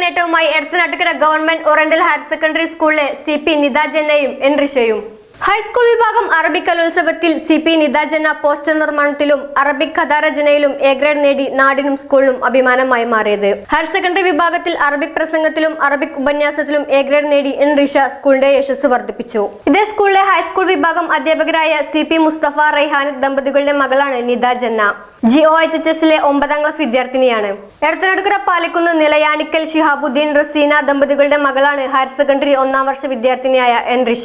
നേട്ടവുമായി Edathanattukara government oriental higher secondary സ്കൂളിലെ C P Nitha ജന്നയും N ഋഷയും ഹൈസ്കൂൾ വിഭാഗം അറബിക് കലോത്സവത്തിൽ C P Nitha Janna poster നിർമ്മാണത്തിലും അറബിക് കഥാരചനയിലും എ ഗ്രേഡ് നേടി നാടിനും സ്കൂളിനും അഭിമാനമായി മാറിയത്. ഹയർ സെക്കൻഡറി വിഭാഗത്തിൽ അറബിക് പ്രസംഗത്തിലും അറബിക് ഉപന്യാസത്തിലും എ ഗ്രേഡ് നേടി എൻ റിഷ സ്കൂളിന്റെ യശസ് വർദ്ധിപ്പിച്ചു. ഇതേ സ്കൂളിലെ ഹൈസ്കൂൾ വിഭാഗം അധ്യാപകരായ സി പി മുസ്തഫ റൈഹാൻ ദമ്പതികളുടെ മകളാണ് നിത ജന്ന. ജി ഒ എച്ച് എച്ച് എസിലെ ഒമ്പതാം ക്ലാസ് വിദ്യാർത്ഥിനിയാണ്. എടത്തനടുക്കര പാലിക്കുന്ന നിലയാണിക്കൽ ഷിഹാബുദ്ദീൻ റസീന ദമ്പതികളുടെ മകളാണ് ഹയർ സെക്കൻഡറി ഒന്നാം വർഷ വിദ്യാർത്ഥിനിയായ എൻ റിഷ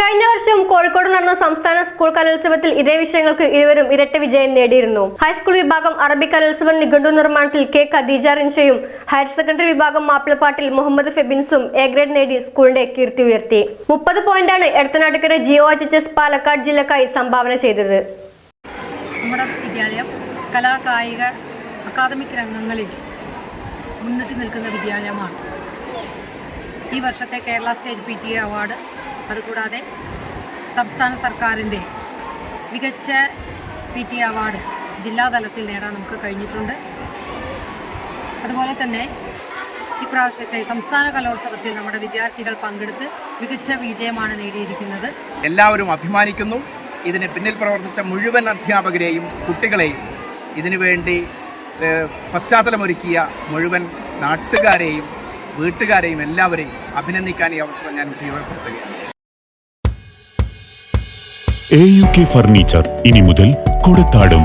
കഴിഞ്ഞ വർഷം കോഴിക്കോട് നടന്ന സംസ്ഥാന സ്കൂൾ കലോത്സവത്തിൽ ഇതേ വിഷയങ്ങൾക്ക് ഇരുവരും ഇരട്ട വിജയം നേടിയിരുന്നു. ഹൈസ്കൂൾ വിഭാഗം അറബി കലോത്സവ നിഘണ്ടു നിർമ്മാണത്തിൽ കെ ഖദീജ റിൻഷയും ഹയർ സെക്കൻഡറി വിഭാഗം മാപ്പിളപ്പാട്ടിൽ മുഹമ്മദ് ഫെബിൻസും എ ഗ്രേഡ് നേടി സ്കൂളിന്റെ കീർത്തി ഉയർത്തി. മുപ്പത് പോയിന്റാണ് Edathanattukara G O H S Palakkad ജില്ലക്കായി സംഭാവന ചെയ്തത്. നമ്മുടെ വിദ്യാലയം കലാകായിക അക്കാദമിക് രംഗങ്ങളിൽ മുന്നിട്ട് നിൽക്കുന്ന വിദ്യാലയമാണ്. ഈ വർഷത്തെ Kerala state P T A award. അതുകൂടാതെ സംസ്ഥാന സർക്കാരിന്റെ മികച്ച പി ടി എ അവാർഡ് ജില്ലാതലത്തിൽ നേടാൻ നമുക്ക് കഴിഞ്ഞിട്ടുണ്ട്. അതുപോലെ തന്നെ ഇപ്രാവശ്യത്തെ സംസ്ഥാന കലോത്സവത്തിൽ നമ്മുടെ വിദ്യാർത്ഥികൾ പങ്കെടുത്ത് മികച്ച വിജയമാണ് നേടിയിരിക്കുന്നത്. എല്ലാവരും അഭിമാനിക്കുന്നു. ഇതിന് പിന്നിൽ പ്രവർത്തിച്ച മുഴുവൻ അധ്യാപകരെയും കുട്ടികളെയും ഇതിനുവേണ്ടി വേണ്ടി പശ്ചാത്തലമൊരുക്കിയ മുഴുവൻ നാട്ടുകാരെയും വീട്ടുകാരെയും എല്ലാവരെയും അഭിനന്ദിക്കാൻ ഈ അവസരം ഞാൻ ഉപയോഗപ്പെടുത്തുകയാണ്. എ യു കെ ഫർണിച്ചർ ഇനി മുതൽ കൊടത്താടും.